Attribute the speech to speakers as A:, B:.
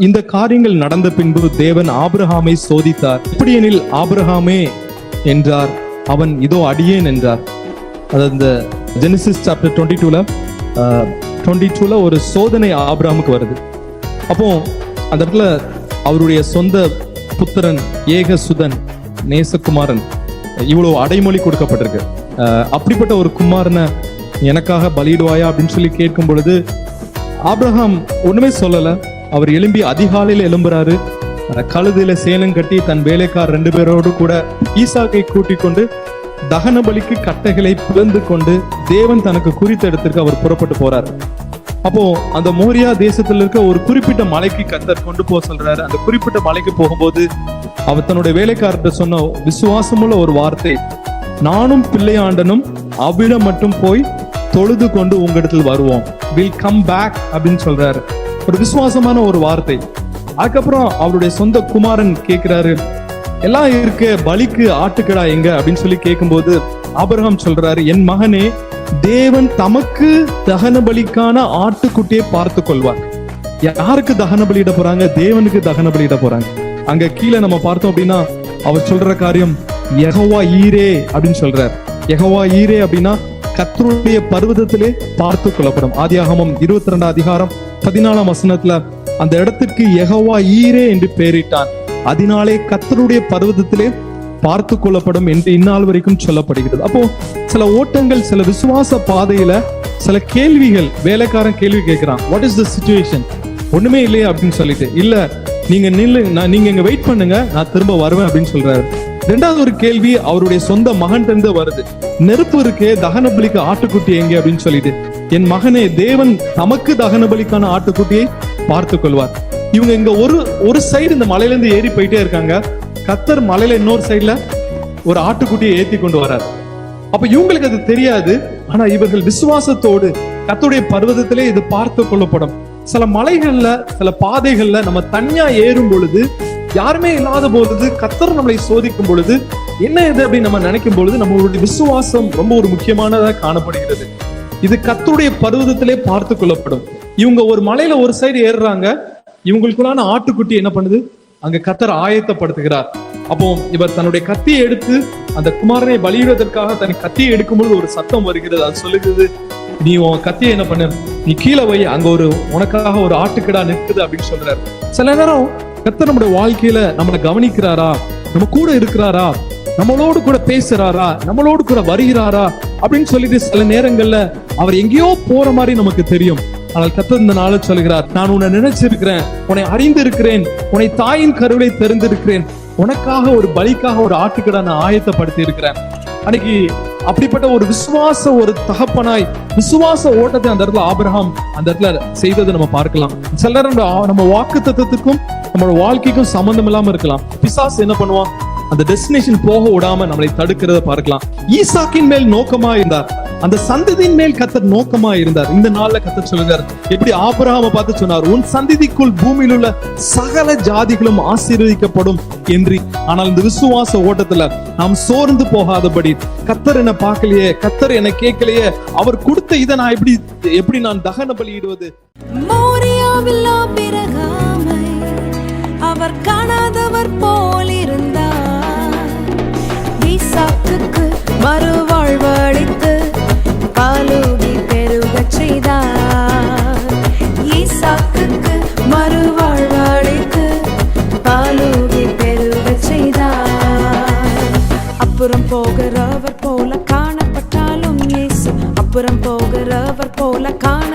A: இந்த காரியங்கள் நடந்த பின்பு தேவன் ஆபிரகாமை சோதித்தார். எப்படியெனில் ஆபிரஹாமே என்றார். அவன் இதோ அடியேன் என்றார். அது அந்த ஜெனிசிஸ் சாப்டர் டுவெண்ட்டி டூல டுவெண்ட்டி டூல ஒரு சோதனை ஆபிரஹாமுக்கு வருது. அப்போ அந்த இடத்துல அவருடைய சொந்த புத்திரன் ஏகசுதன் நேசகுமாரன் இவ்வளவு அடைமொழி கொடுக்கப்பட்டிருக்கு. அஹ், அப்படிப்பட்ட ஒரு குமாரனை எனக்காக பலியிடுவாயா அப்படின்னு சொல்லி கேட்கும் பொழுது ஆபிரகாம் ஒண்ணுமே சொல்லலை. அவர் எழும்பி அதிகாலையில எழும்புறாரு. கழுதியில கழுதையில சேலம் கட்டி தன் வேலைக்கார் ரெண்டு பேரோடு கூட ஈசாக்கை கூட்டிக் கொண்டு தகன பலிக்கு கட்டைகளை பிளந்து கொண்டு தேவன் தனக்கு குறித்த இடத்திற்கு அவர் புறப்பட்டு போறார். அப்போ அந்த மோரியா தேசத்துல இருக்க ஒரு குறிப்பிட்ட மலைக்கு கத்தர் கொண்டு போக சொல்றாரு. அந்த குறிப்பிட்ட மலைக்கு போகும்போது அவர் தன்னுடைய வேலைக்காரர்கிட்ட சொன்ன விசுவாசமுள்ள ஒரு வார்த்தை நானும் பிள்ளையாண்டனும் அவ்விடம் மட்டும் போய் தொழுது கொண்டு உங்களிடத்தில் வருவோம். வில் கம் பேக் அப்படின்னு சொல்றாரு. ஒரு விசுவாசமான ஒரு வார்த்தை. அதுக்கப்புறம் அவருடைய சொந்த குமாரன் கேட்கிறாரு எல்லாம் இருக்க பலிக்கு ஆட்டுக்கடா எங்க? அப்படின்னு சொல்லி கேட்கும்போது ஆபிரகாம் சொல்றாரு என் மகனே தேவன் தமக்கு தகன பலிக்கான ஆட்டுக்குட்டியை பார்த்து கொள்வார். யாருக்கு தகன பலியிட போறாங்க? தேவனுக்கு தகன பலியிட போறாங்க. அங்க கீழே நம்ம பார்த்தோம் அப்படின்னா அவர் சொல்ற காரியம் எகவா ஈரே அப்படின்னு சொல்றார். எகவா ஈரே அப்படின்னா கத்தருடைய பர்வதத்திலே பார்த்து கொள்ளப்படும். ஆதியாகமம் இருபத்தி ரெண்டாம் அதிகாரம் பதினாலாம் வசனத்துல அந்த இடத்திற்கு எகவா ஈரே என்று பெயரிட்டான் அதனாலே கத்தருடைய பர்வதத்திலே பார்த்து கொள்ளப்படும் என்று இந்நாள் வரைக்கும் சொல்லப்படுகிறது. அப்போ சில ஓட்டங்கள் சில விசுவாச பாதையில சில கேள்விகள் வேலைக்காரன் கேள்வி கேட்கிறான். வாட் இஸ் த சுச்சுவேஷன் ஒண்ணுமே இல்லையே அப்படின்னு சொல்லிட்டு. இல்ல நீங்க நில்லு நான் நீங்க இங்க வெயிட் பண்ணுங்க நான் திரும்ப வருவேன் அப்படின்னு சொல்றாரு. ரெண்டாவது ஒரு கேள்வி அவருடைய சொந்த மகன் இருந்து வருது. நெருப்பு இருக்கே தகன பலிக்கு ஆட்டுக்குட்டி எங்க? அப்படின்னு சொல்லிட்டு. என் மகனே தேவன் தமக்கு தகன பலிக்கான ஆட்டுக்குட்டியை பார்த்து கொள்வார். இவங்க இங்க ஒரு ஒரு சைடு இந்த மலையில இருந்து ஏறி போயிட்டே இருக்காங்க. கத்தர் மலையில இன்னொரு சைடுல ஒரு ஆட்டுக்குட்டியை ஏத்தி கொண்டு வரார். அப்ப இவங்களுக்கு அது தெரியாது. ஆனா இவர்கள் விசுவாசத்தோடு கத்துடைய பர்வதத்திலே இது பார்த்து கொள்ளப்படும். சில மலைகள்ல சில பாதைகள்ல நம்ம தனியா ஏறும் பொழுது யாருமே இல்லாத பொழுது கத்தர் நம்மளை சோதிக்கும் பொழுது என்ன இது அப்படின்னு நம்ம நினைக்கும் பொழுது நம்மளுடைய விசுவாசம் ரொம்ப ஒரு முக்கியமானதா காணப்படுகிறது. இது கத்தருடைய பர்வதத்திலே பார்த்து கொள்ளப்படும். இவங்க ஒரு மலையில ஒரு சைடு ஏறுறாங்க. இவங்களுக்குள்ளான ஆட்டுக்குட்டி என்ன பண்ணுது? அங்க கத்தர் ஆயத்தப்படுத்துகிறார். அப்போ இவர் தன்னுடைய கத்தியை எடுத்து அந்த குமாரனை பலியிடுவதற்காக தன் கத்தியை எடுக்கும்பொழுது ஒரு சத்தம் வருகிறது. அது சொல்லுகிறது நீ உன் கத்தியை என்ன பண்ணு? நீ கீழே வை அங்க ஒரு உனக்காக ஒரு ஆட்டுக்கிடா நிற்குது அப்படின்னு சொல்றாரு. சில நேரம் கத்தர் நம்முடைய வாழ்க்கையில நம்மளை கவனிக்கிறாரா? நம்ம கூட இருக்கிறாரா? நம்மளோடு கூட பேசுறாரா? நம்மளோடு கூட வருகிறாரா? அப்படின்னு சொல்லிட்டு சில நேரங்கள்ல அவர் எங்கேயோ போற மாதிரி நமக்கு தெரியும். ஆனால் கத்தர் இந்த நாள சொல்கிறார் நான் உன்னை நினைச்சிருக்கிறேன் உன்னை அறிந்திருக்கிறேன் உன்னை தாயின் கருவிலை தெரிந்திருக்கிறேன். உனக்காக ஒரு பலிக்காக ஒரு ஆட்டுக்கடை நான் ஆயத்தப்படுத்தி இருக்கிறேன். அன்னைக்கு அப்படிப்பட்ட ஒரு விசுவாச ஒரு தகப்பனாய் விசுவாச ஓட்டத்தை அந்த இடத்துல ஆபிரகாம் அந்த இடத்துல செய்ததை நம்ம பார்க்கலாம். சில நேரம் நம்ம- வாக்கு தத்துவத்துக்கும் நம்மளோட வாழ்க்கைக்கும் சம்பந்தம் இல்லாம இருக்கலாம். பிசாஸ் என்ன பண்ணுவான்? அந்த டெஸ்டினேஷன் போக விடாம நம்மளை தடுக்கிறத பார்க்கலாம். ஈசாக்கின் மேல் நோக்கமா இருந்தார். அந்த சந்ததியின் மேல் கத்தர் நோக்கமா இருந்தார். இந்த நாள்ல கத்தர் சொல்லுகிறார் எப்படி ஆபராம பார்த்து சொன்னார் உன் சந்ததிக்குள் பூமியில் உள்ள சகல ஜாதிகளும் ஆசீர்வதிக்கப்படும் என்று. ஆனால் இந்த விசுவாச ஓட்டத்துல நாம் சோர்ந்து போகாதபடி கத்தர் என்ன பார்க்கலையே கத்தர் என்ன கேட்கலையே அவர் கொடுத்த இதை நான் எப்படி எப்படி நான் தகன பலியிடுவது
B: மோரியாவில் போகிறவர் போல காணப்பட்டாலும் இயேசு. அப்புறம் போகிறவர் போல காண